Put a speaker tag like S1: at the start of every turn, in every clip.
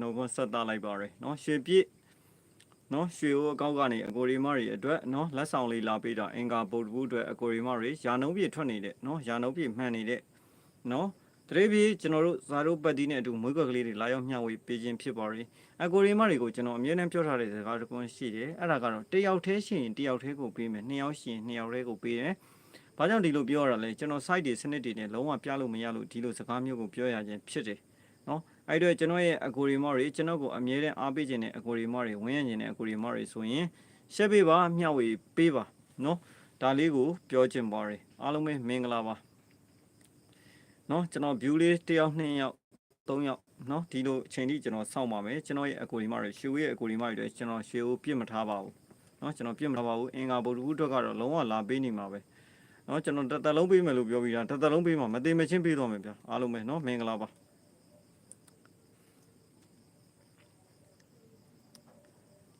S1: နှုတ်ခွန်းဆက်သားလိုက်ပါရယ်နော်ရွှေပြည့်နော်ရွှေအိုးအကောက်ကနေအကိုရီမတွေအတွက်နော်လက်ဆောင်လေးလာပေးတာအင်္ဂါဗုဒ္ဓဘူးအတွက်အကိုရီမတွေယာနှုံးပြည့်ထွက်နေတဲ့နော်ယာနှုံးပြည့်မှန်နေတဲ့နော်တရေပြေကျွန်တော်တို့ဇာတို့ပတ်တီးနဲ့အတူမွေးကွက်ကလေးတွေလာရောက်မျှဝေပေးခြင်းဖြစ်ပါရယ်အကိုရီမတွေကိုကျွန်တော်အမြဲတမ်းပြောထားတဲ့စကားတစ်ခုရှိတယ်အဲ့ဒါကတော့တစ်ယောက်တည်းရှိရင်တစ်ယောက်တည်းကိုပေးမယ်နှစ်ယောက်ရှိရင်နှစ်ယောက်တည်းကိုပေးတယ်။ဘာကြောင့်ဒီလိုပြောရတာလဲကျွန်တော် site တွေစနစ်တွေနဲ့လုံးဝပြလို့မရလို့ဒီလိုစကားမျိုးကိုပြောရခြင်းဖြစ်တယ်။နော် အဲ့တော့ကျွန်တော်ရဲ့အကိုရီမော့တွေကျွန်တော်ကိုအမြဲတမ်းအားပေးခြင်းနဲ့အကိုရီမော့တွေဝန်းရံခြင်းနဲ့အကိုရီမော့တွေဆိုရင်ရှက်ပေးပါမျှဝေပေးပါနော်ဒါလေးကိုပြောခြင်းပါတယ်အားလုံးပဲမင်္ဂလာပါနော်ကျွန်တော် view လေးတစ်ယောက်နှစ်ယောက်သုံးယောက်နော်ဒီလိုအချိန်ထိကျွန်တော်စောင့်ပါမယ်ကျွန်တော်ရဲ့အကိုရီမတွေရွှေဦးရဲ့အကိုရီမတွေလည်းကျွန်တော်ရွှေဦးပြစ်မထားပါဘူးနော်ကျွန်တော်ပြစ်မထားပါဘူးအင်္ဂါဗုဒ္ဓဦးအတွက်ကတော့လုံးဝလာပေးနေမှာပဲနော်ကျွန်တော်တသက်လုံးပေးမယ်လို့ပြောပြီးတာတသက်လုံးပေးမှာမသေးမချင်းပေးတော့မယ်ဗျအားလုံးပဲနော်မင်္ဂလာပါ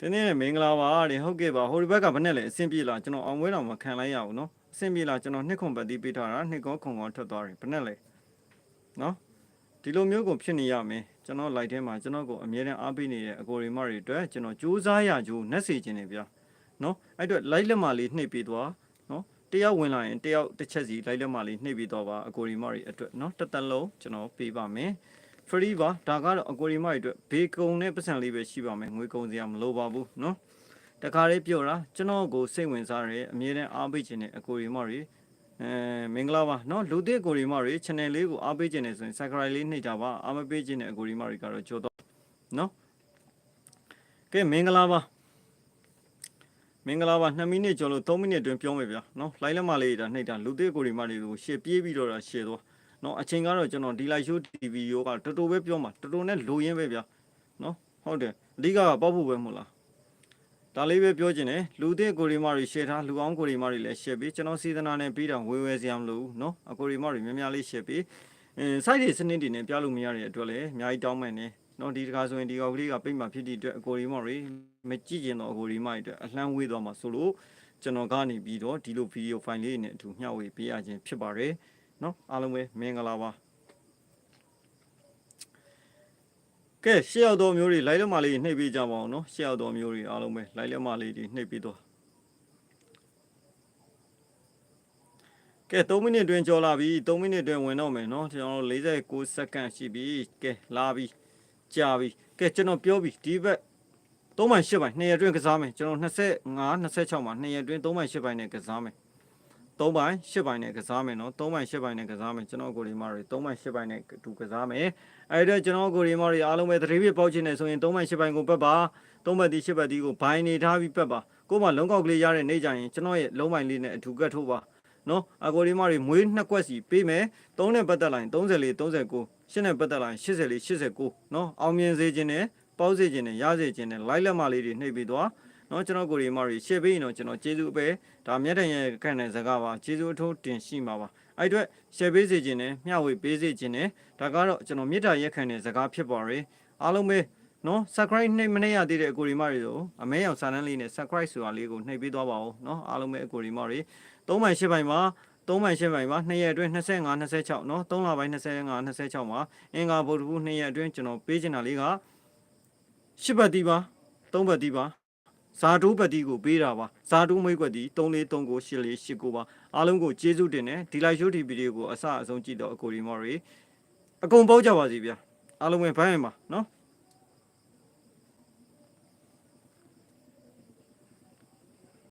S1: တနေ့နဲ့မင်္ဂလာပါတဲ့ဟုတ်ကဲ့ပါဟိုဒီဘက်ကဘယ်နဲ့လဲအဆင်ပြေလားကျွန်တော်အောင်ပွဲတော်မခံလိုက်ရဘူးနော်အဆင်ပြေလားကျွန်တော်နှစ်ခွန်ပတ်တီးပေးထားတာနှစ်ကောခွန်ကောထွက်သွားတယ်ဘယ်နဲ့လဲနော်ဒီလိုမျိုးကိုဖြစ်နေရမယ်ကျွန်တော် live ထဲမှာကျွန်တော်ကိုအမြဲတမ်းအားပေးနေတဲ့အကိုရီမတွေအတွက်ကျွန်တော်စူးစမ်းရကြိုးနှက်စီခြင်းနေဗျာနော်အဲ့အတွက် live လက်မလေးနှိပ်ပေးသွားနော်တယောက်ဝင်လာရင်တယောက်တစ်ချက်စီ live လက်မလေးနှိပ်ပေးသွားပါအကိုရီမတွေအတွက်နော်တစ်သက်လုံးကျွန်တော်ပေးပါမယ် free ပါဒါကတော့အကိုရီမတွေအတွက်ဘေးကုံနဲ့ပတ်စံလေးပဲရှိပါမယ်ငွေကုန်စရာမလိုပါဘူးနော်တခါလေးပြောတာကျွန်တော်ကိုစိတ်ဝင်စားတယ်အမြဲတမ်းအားပေးခြင်းနဲ့အကိုရီမတွေအဲမင်္ဂလာပါနော်လူသစ်အကိုရီမတွေ channel လေးကိုအားပေးခြင်းနဲ့ဆိုရင် subscribe လေးနှိပ်ကြပါအားမပေးခြင်းနဲ့အကိုရီမတွေကတော့ကြောတော့နော်ကဲမင်္ဂလာပါမင်္ဂလာပါ2မိနစ်ကျော်လို့3မိနစ်အတွင်းပြောမယ်ဗျာနော် live လက်မလေးဒါနှိပ်တာလူသစ်အကိုရီမတွေကိုရှေ့ပြေးပြီးတော့ရှေ့သွား နော်အချိန်ကတော့ကျွန်တော်ဒီလိုက်ရှိုး TV ရောကတော်တော်ပဲပြောမှာတော်တော်နဲ့လိုရင်းပဲဗျာနော်ဟုတ်တယ်အဓိကကပေါက်ဖို့ပဲမဟုတ်လားဒါလေးပဲပြောချင်တယ်လူသေးကိုရီမတွေရှေ့ထားလူအောင်ကိုရီမတွေလည်းရှေ့ပြီးကျွန်တော်စီသနာနဲ့ပြီးတော့ဝေဝဲစရာမလိုဘူးနော်အကိုရီမတွေများများလေးရှေ့ပြီးအင်း site တွေစနစ်တွေနဲ့ပြလို့မရတဲ့အတွက်လည်းအများကြီးတောင်းမယ်နေနော်ဒီတခါဆိုရင်ဒီကောက်ကလေးကပိတ်မှဖြစ်တဲ့အတွက်အကိုရီမတွေမကြည့်ကျင်တော့အကိုဒီမိုက်အတွက်အလှမ်းဝေးသွားမှာဆိုလို့ကျွန်တော်ကနေပြီးတော့ဒီလိုဗီဒီယိုဖိုင်လေးနဲ့အတူမျှဝေပေးရခြင်းဖြစ်ပါတယ် နော်အားလုံးပဲမင်္ဂလာပါကဲရှေ့ရောက်တော်မျိုးတွေလိုက်လက်မလေးနှိပ်ပေးကြပါအောင်နော်ရှေ့ရောက်တော်မျိုးတွေအားလုံးပဲလိုက်လက်မလေးတွေနှိပ်ပေးတော့ကဲ3မိနစ်တွင်ကြော်လာပြီ3မိနစ်တွင်ဝင်တော့မယ်နော်ကျွန်တော်တို့46စက္ကန့်ရှိပြီကဲလာပြီကြာပြီကဲကျွန်တော်ပြောပြီဒီဘက်3မိုင်8ပိုင်း2ရက်တွင်ကစားမယ်ကျွန်တော်25 26မှာ2ရက်တွင်3မိုင်8ပိုင်းနဲ့ကစားမယ် 3မိုင်8မိုင်နဲ့ကစားမယ်နော်3မိုင်8မိုင်နဲ့ကစားမယ်ကျွန်တော်ကိုရီမာတွေ3မိုင်8မိုင်နဲ့တူကစားမယ်အဲ့ဒါကျွန်တော်ကိုရီမာတွေအားလုံးပဲသတိပြပေါက်ချင်တယ်ဆိုရင်3မိုင်8မိုင်ကိုပတ်ပါ3မိုင်ဒီ8မိုင်ဒီကိုဘိုင်းနေထားပြီးပတ်ပါကို့မှာလုံးကောက်ကလေးရတဲ့နေကြရင်ကျွန်တော်ရဲ့လုံးမိုင်လေးနဲ့အထူကတ်ထိုးပါနော်အကိုရီမာတွေမွေးနှစ်ကွက်စီပေးမယ်3နဲ့ပတ်သက်လိုက်34 39 8နဲ့ပတ်သက်လိုက်84 89နော်အောင်မြင်စေခြင်းနဲ့ပေါက်စေခြင်းနဲ့ရစေခြင်းနဲ့လိုက်လက်မလေးတွေနှိပ်ပြီးသွား เนาะကျွန်တော်ကိုရီမတွေရှေ့ပေးရင်တော့ကျွန်တော်ကျေးဇူးအပဲဒါမျက်တန်ရဲ့ခန့်တဲ့စကားပါကျေးဇူးအထိုးတင်ရှိမှာပါအဲ့အတွက်ရှေ့ပေးစေခြင်းနဲ့မျှဝေပေးစေခြင်းနဲ့ဒါကတော့ကျွန်တော်မေတ္တာရက်ခံတဲ့စကားဖြစ်ပါရယ်အားလုံးပဲနော် subscribe နှိပ်မနေရသေးတဲ့အကိုရီမတွေတို့အမဲအောင်စာတန်းလေးနဲ့ subscribe ဆိုတာလေးကိုနှိပ်ပေးသွားပါဦးเนาะအားလုံးပဲအကိုရီမတွေ3မိုင်8မိုင်မှာ3မိုင်8မိုင်မှာ2ရက်အတွင်း25 26เนาะ3လပိုင်း25 26မှာအင်္ဂါဗုဒ္ဓဘူး2ရက်အတွင်းကျွန်တော်ပေးချင်တာလေးက ရှစ်ဘတ်တီးပါသုံးဘတ်တီးပါ ဇာတိုးဘတ်တီးကိုပေးတာပါဇာတိုးမိတ်ကွက်တီး3439 8489ပါအားလုံးကိုကျေးဇူးတင်တယ်ဒီလိုက်ရှိုးဒီဗီဒီယိုကိုအစအဆုံးကြည့်တော့အကိုဒီမော်ရီအကုန်ပေါက်ကြပါစီဗျာအားလုံးပဲဘိုင်းပါနော်